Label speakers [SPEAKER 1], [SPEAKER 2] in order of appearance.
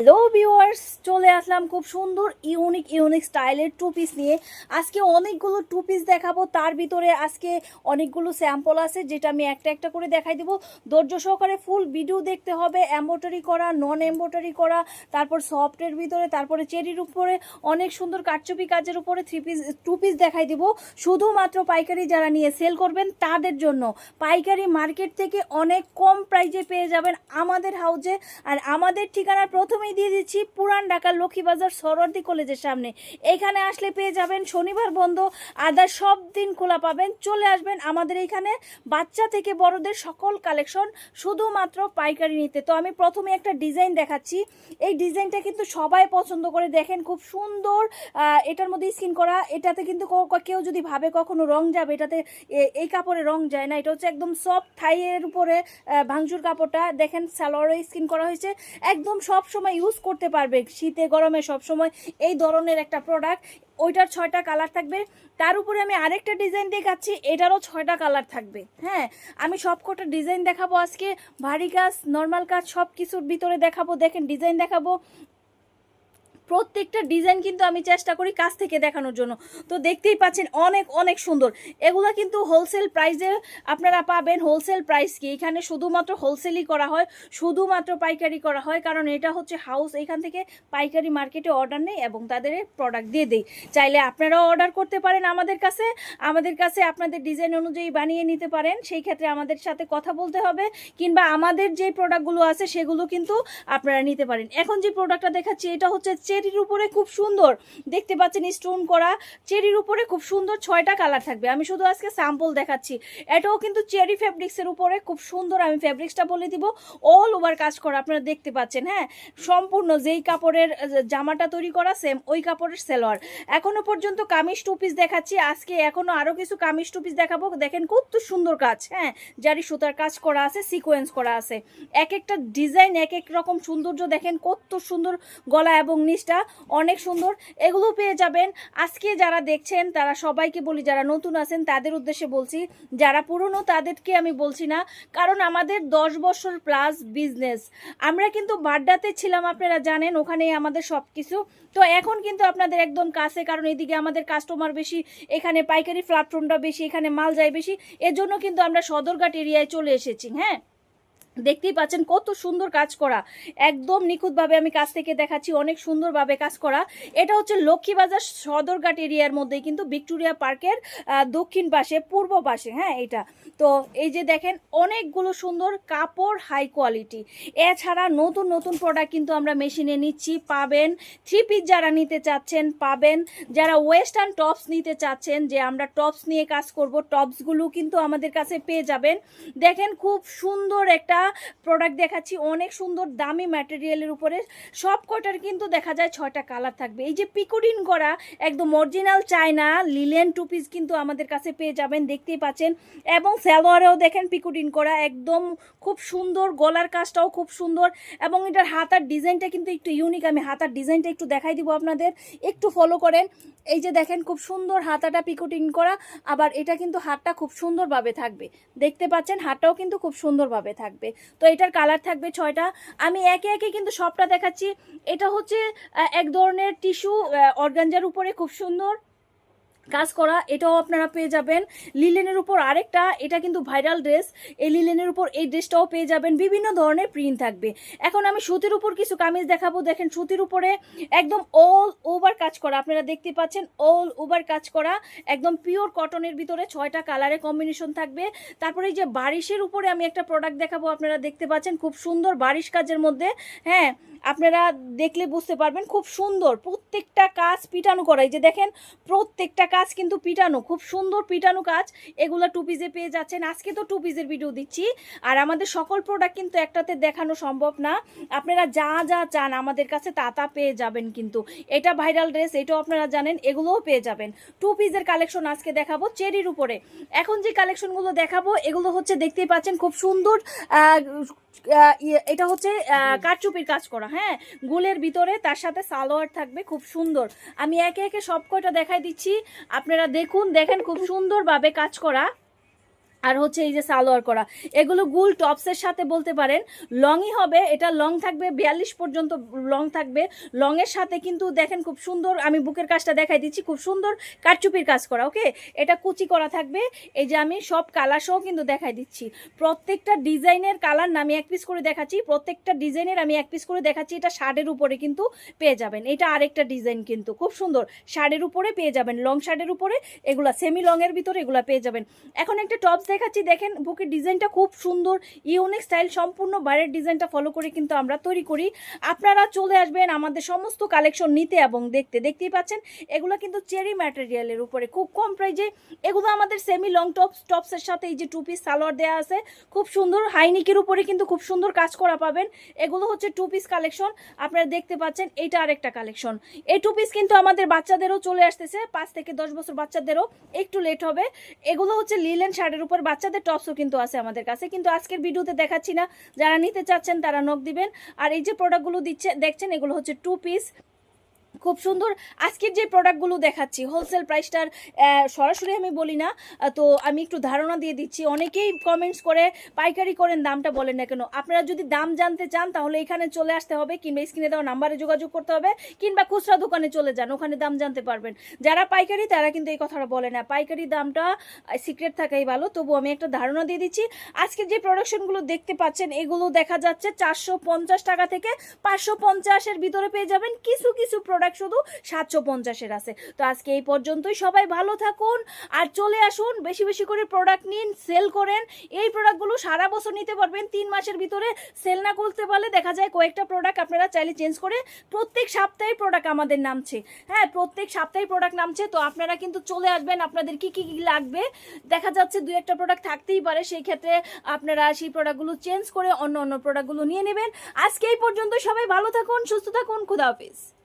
[SPEAKER 1] Hello viewers চলে আসলাম খুব সুন্দর ইউনিক ইউনিক স্টাইলের টু পিস নিয়ে। আজকে অনেকগুলো টু পিস দেখাবো, তার ভিতরে আজকে অনেকগুলো স্যাম্পল আছে, যেটা আমি একটা একটা করে দেখাই দিব। ধৈর্য সহকারে ফুল ভিডিও দেখতে হবে এম্বোটারি করা নন এম্বোটারি করা, তারপর সফটের ভিতরে, তারপরে চেরির উপরে, অনেক সুন্দর কারচুপি কাজের উপরে থ্রি পিস টু পিস দেখাই দিব। শুধুমাত্র পাইকারি যারা নিয়ে সেল করবেন, তাদের জন্য। পাইকারি মার্কেট থেকে অনেক কম প্রাইজে পেয়ে যাবেন আমাদের হাউজে আর আমাদের ঠিকানা প্রথমেই দিয়ে দিচ্ছি পুরান ঢাকার লক্ষ্মীবাজার সরোয়ার্দি কলেজের সামনে। এখানে আসলে পেয়ে যাবেন শনিবার বন্ধ, আদার সব দিন খোলা পাবেন। চলে আসবেন আমাদের এখানে বাচ্চা থেকে বড়দের সকল কালেকশন শুধুমাত্র পাইকারি নিতে। তো আমি প্রথমে একটা ডিজাইন দেখাচ্ছি। এই ডিজাইনটা কিন্তু সবাই পছন্দ করে। দেখেন খুব সুন্দর এটার মধ্যে স্কিন করা। এটাতে কিন্তু কেউ যদি ভাবে কখনো রং যাবে, এটাতে এই কাপড়ে রং যায় না। এটা হচ্ছে একদম সফট থাইয়ের উপরে ভাঙচুর কাপড়টা। দেখেন সালোয়ারে স্কিন করা হয়েছে। একদম সব সময় ইউজ করতে পারবে। শীতে, গরমে সবসময় এই ধরনের একটা প্রোডাক্ট ওইটার ছয়টা কালার থাকবে। তার উপরে আমি আরেকটা ডিজাইন দেখাচ্ছি। এটারও ছয়টা কালার থাকবে। হ্যাঁ আমি সব কটা ডিজাইন দেখাবো আজকে। ভারী কাজ নর্মাল কাজ সব কিছুর ভিতরে দেখাবো। দেখেন ডিজাইন দেখাবো। প্রত্যেকটা ডিজাইন কিন্তু আমি চেষ্টা করি কাছ থেকে দেখানোর জন্য। তো দেখতেই পাচ্ছেন অনেক অনেক সুন্দর। এগুলো কিন্তু হোলসেল প্রাইসে আপনারা পাবেন। হোলসেল প্রাইস কি? এখানে শুধুমাত্র হোলসেলই করা হয়, শুধুমাত্র পাইকারি করা হয়, কারণ এটা হচ্ছে হাউস এখান থেকে পাইকারি মার্কেটে অর্ডার নেই এবং তাদের প্রোডাক্ট দিয়ে দেই। চাইলে আপনারাও অর্ডার করতে পারেন আমাদের কাছে। আমাদের কাছে আপনাদের ডিজাইন অনুযায়ী বানিয়ে নিতে পারেন। সেই ক্ষেত্রে আমাদের সাথে কথা বলতে হবে, কিংবা আমাদের যে প্রোডাক্টগুলো আছে সেগুলো কিন্তু আপনারা নিতে পারেন। এখন যে প্রোডাক্টটা দেখাচ্ছি, এটা হচ্ছে চেরির উপরে খুব সুন্দর, দেখতে পাচ্ছেন স্টোন করা, চেরির উপরে খুব সুন্দর ছয়টা কালার থাকবে। আমি শুধু আজকে স্যাম্পল দেখাচ্ছি। এটাও কিন্তু চেরি ফ্যাব্রিক্সের উপরে খুব সুন্দর আমি ফ্যাব্রিক্সটা বলে দিব। অল ওভার কাজ করা, আপনারা দেখতে পাচ্ছেন হ্যাঁ? সম্পূর্ণ যেই কাপড়ের জামাটা তৈরি করা সেম ওই কাপড়ের সেলোয়ার। এখনও পর্যন্ত কামিজ টু পিস দেখাচ্ছি। আজকে এখনও আরও কিছু কামিজ টু পিস দেখাবো। দেখেন কত সুন্দর কাজ হ্যাঁ? জারি সুতার কাজ করা আছে সিকোয়েন্স করা আছে। এক একটা ডিজাইন এক এক রকম সৌন্দর্য দেখেন, কত সুন্দর গলা এবং নিচটা অনেক সুন্দর। এগুলো পেয়ে যাবেন। আজকে যারা দেখছেন, তারা সবাইকে বলি, যারা নতুন আছেন, তাদের উদ্দেশ্যে বলছি, যারা পুরনো, তাদেরকে আমি বলছি না, কারণ আমাদের দশ বছর প্লাস বিজনেস আমরা কিন্তু বাড্ডাতে ছিলাম, আপনারা জানেন, ওখানেই আমাদের সব কিছু তো এখন কিন্তু আপনাদের একদম কাছে, কারণ এদিকে আমাদের কাস্টমার বেশি, এখানে পাইকারি প্ল্যাটফর্মটা বেশি, এখানে মাল যায় বেশি। এজন্য কিন্তু আমরা সদরঘাট এরিয়ায় চলে এসেছি হ্যাঁ? দেখতেই পাচ্ছেন কত সুন্দর কাজ করা। একদম নিখুঁতভাবে আমি কাছ থেকে দেখাচ্ছি, অনেক সুন্দরভাবে কাজ করা। এটা হচ্ছে লক্ষ্মীবাজার সদরঘাট এরিয়ার মধ্যেই কিন্তু ভিক্টোরিয়া পার্কের দক্ষিণ পাশে, পূর্ব পাশে হ্যাঁ এটা তো এই যে দেখেন, অনেকগুলো সুন্দর কাপড় হাই কোয়ালিটি এছাড়া নতুন নতুন প্রোডাক্ট কিন্তু আমরা মেশিনে নিচ্ছি, পাবেন থ্রি পিস যারা নিতে চাচ্ছেন, পাবেন। যারা ওয়েস্টার্ন টপস নিতে চাচ্ছেন, যে আমরা টপস নিয়ে কাজ করব টপসগুলো কিন্তু আমাদের কাছে পেয়ে যাবেন। দেখেন খুব সুন্দর একটা প্রোডাক্ট দেখাচ্ছি, অনেক সুন্দর দামি ম্যাটেরিয়ালের উপরে। সব কটার কিন্তু দেখা যায় ছয়টা কালার থাকবে। এই যে পিকুডিন করা একদম original China linen two piece কিন্তু আমাদের কাছে পেয়ে যাবেন, দেখতেই পাচ্ছেন। এবং সালোয়ারেও দেখেন পিকুডিন করা একদম খুব সুন্দর, গলার কাজটাও খুব সুন্দর। এবং এটার হাতার ডিজাইনটা কিন্তু একটু ইউনিক আমি হাতার ডিজাইনটা একটু দেখাই দিব আপনাদের। একটু ফলো করেন। এই যে দেখেন খুব সুন্দর হাতাটা পিকুটিং করা আবার এটা কিন্তু হাতটা খুব সুন্দরভাবে থাকবে। দেখতে পাচ্ছেন, হাতটাও কিন্তু খুব সুন্দরভাবে থাকবে। তো এটার কালার থাকবে ছয়টা। আমি একে একে কিন্তু সবটা দেখাচ্ছি। এটা হচ্ছে এক ধরনের টিস্যু অর্গানজার উপরে, খুব সুন্দর। কাজ করা, এটাও আপনারা পেয়ে যাবেন। লিলেনের উপর আরেকটা, এটা কিন্তু ভাইরাল ড্রেস। এই লিলেনের উপর এই ড্রেসটাও পেয়ে যাবেন। বিভিন্ন ধরনের প্রিন্ট থাকবে। এখন আমি সুতির উপর কিছু কামিজ দেখাবো। দেখেন, সুতির উপরে একদম অল ওভার কাজ করা। আপনারা দেখতে পাচ্ছেন অল ওভার কাজ করা। একদম পিওর কটনের ভিতরে ছয়টা কালারে কম্বিনেশন থাকবে। তারপরে এই যে বারিশের উপরে আমি একটা প্রোডাক্ট দেখাবো। আপনারা দেখতে পাচ্ছেন, খুব সুন্দর বারিশ কাজের মধ্যে। হ্যাঁ আপনারা দেখলে বুঝতে পারবেন, খুব সুন্দর। প্রত্যেকটা কাজ পিটানো করা। এই যে দেখেন, প্রত্যেকটা কাজ কিন্তু পিটানো খুব সুন্দর পিটানো কাজ এগুলো টু পিসে পেয়ে যাচ্ছেন। আজকে তো টু পিসের ভিডিও দিচ্ছি। আর আমাদের সকল প্রোডাক্ট কিন্তু একটাতে দেখানো সম্ভব না। আপনারা যা যা চান আমাদের কাছে তা তা পেয়ে যাবেন কিন্তু। এটা ভাইরাল ড্রেস এটাও আপনারা জানেন এগুলোও পেয়ে যাবেন। টু পিসের কালেকশন আজকে দেখাবো চেরির উপরে। এখন যে কালেকশনগুলো দেখাবো এগুলো হচ্ছে দেখতেই পাচ্ছেন খুব সুন্দর ইয়ে, এটা হচ্ছে আহ, কারচুপির কাজ করা হ্যাঁ? গুলের ভিতরে তার সাথে সালোয়ার থাকবে খুব সুন্দর। আমি একে একে সব কয়টা দেখাই দিচ্ছি। আপনারা দেখুন দেখেন খুব সুন্দরভাবে কাজ করা। আর হচ্ছে এই যে সালোয়ার করা। এগুলো গুল টপসের সাথে বলতে পারেন, লংই হবে, এটা লং থাকবে, বিয়াল্লিশ পর্যন্ত লং থাকবে। লংয়ের সাথে কিন্তু দেখেন খুব সুন্দর, আমি বুকের কাজটা দেখাই দিচ্ছি, খুব সুন্দর কারচুপির কাজ করা, ওকে? এটা কুচি করা থাকবে, এই যে আমি সব কালার সহ কিন্তু দেখাই দিচ্ছি। প্রত্যেকটা ডিজাইনের কালার আমি এক পিস করে দেখাচ্ছি, প্রত্যেকটা ডিজাইনের আমি এক পিস করে দেখাচ্ছি, এটা শার্টের উপরে কিন্তু পেয়ে যাবেন। এটা আরেকটা ডিজাইন কিন্তু, খুব সুন্দর, শার্টের উপরে পেয়ে যাবেন, লং শার্টের উপরে, এগুলা সেমি লংয়ের ভিতরে এগুলা পেয়ে যাবেন। এখন একটা টপস দেখাচ্ছি, দেখেন বুকের ডিজাইনটা খুব সুন্দর, ইউনিক স্টাইল, সম্পূর্ণ বাইরের ডিজাইনটা ফলো করে কিন্তু আমরা তৈরি করি। আপনারা চলে আসবেন আমাদের সমস্ত কালেকশন নিতে এবং দেখতে। দেখতেই পাচ্ছেন, এগুলো কিন্তু চেরি ম্যাটেরিয়ালের উপরে, খুব কম প্রাইজে এগুলো আমাদের সেমি লং টপস টপসের সাথে এই যে টু পিস সালোয়ার দেওয়া আছে, খুব সুন্দর, হাইনিকের উপরে কিন্তু খুব সুন্দর কাজ করা পাবেন। এগুলো হচ্ছে টু পিস কালেকশন আপনারা দেখতে পাচ্ছেন এইটা আরেকটা কালেকশন এই টু পিস কিন্তু আমাদের বাচ্চাদেরও চলে আসতেছে, পাঁচ থেকে দশ বছর বাচ্চাদেরও একটু লেট হবে। এগুলো হচ্ছে লিলেন শার্টের উপর বাচ্চাদের টপসও কিন্তু আছে আমাদের কাছে। কিন্তু আজকের ভিডিওতে দেখাচ্ছি না, যারা নিতে চাচ্ছেন তারা নখ দিবেন। আর এই যে প্রোডাক্টগুলো দিচ্ছে, দেখছেন, এগুলো হচ্ছে টু পিস খুব সুন্দর। আজকের যে প্রোডাক্টগুলো দেখাচ্ছি হোলসেল প্রাইসটার সরাসরি আমি বলি না তো আমি একটু ধারণা দিয়ে দিচ্ছি। অনেকেই কমেন্টস করে, পাইকারি করেন, দামটা বলেন না কেন। আপনারা যদি দাম জানতে চান, তাহলে এখানে চলে আসতে হবে, কিংবা স্ক্রিনে দেওয়া নাম্বারে যোগাযোগ করতে হবে, কিংবা খুচরা দোকানে চলে যান, ওখানে দাম জানতে পারবেন। যারা পাইকারি, তারা কিন্তু এই কথাটা বলে না। পাইকারি দামটা সিক্রেট থাকাই ভালো। তবু আমি একটা ধারণা দিয়ে দিচ্ছি আজকে যে প্রোডাকশনগুলো দেখতে পাচ্ছেন, এগুলো দেখা যাচ্ছে চারশো পঞ্চাশ টাকা থেকে পাঁচশো পঞ্চাশের ভিতরে পেয়ে যাবেন। কিছু কিছু প্রোডাক্ট শুধু সাতশো পঞ্চাশের আছে। তো আজকে এই পর্যন্তই। সবাই ভালো থাকুন আর চলে আসুন। বেশি বেশি করে প্রোডাক্ট নিন সেল করেন। এই প্রোডাক্টগুলো সারা বছর নিতে পারবেন। তিন মাসের ভিতরে সেল না করতে পারলে দেখা যায় কয়েকটা প্রোডাক্ট আপনারা চাইলে চেঞ্জ করে প্রত্যেক সপ্তাহে প্রোডাক্ট আমাদের নামছে। হ্যাঁ প্রত্যেক সপ্তাহে প্রোডাক্ট নামছে। তো আপনারা কিন্তু চলে আসবেন। আপনাদের কি কি লাগবে? দেখা যাচ্ছে দু একটা প্রোডাক্ট থাকতেই পারে। সেই ক্ষেত্রে আপনারা সেই প্রোডাক্টগুলো চেঞ্জ করে অন্য অন্য প্রোডাক্টগুলো নিয়ে নেবেন। আজকে এই পর্যন্ত সবাই ভালো থাকুন, সুস্থ থাকুন। খুদা হাফিজ।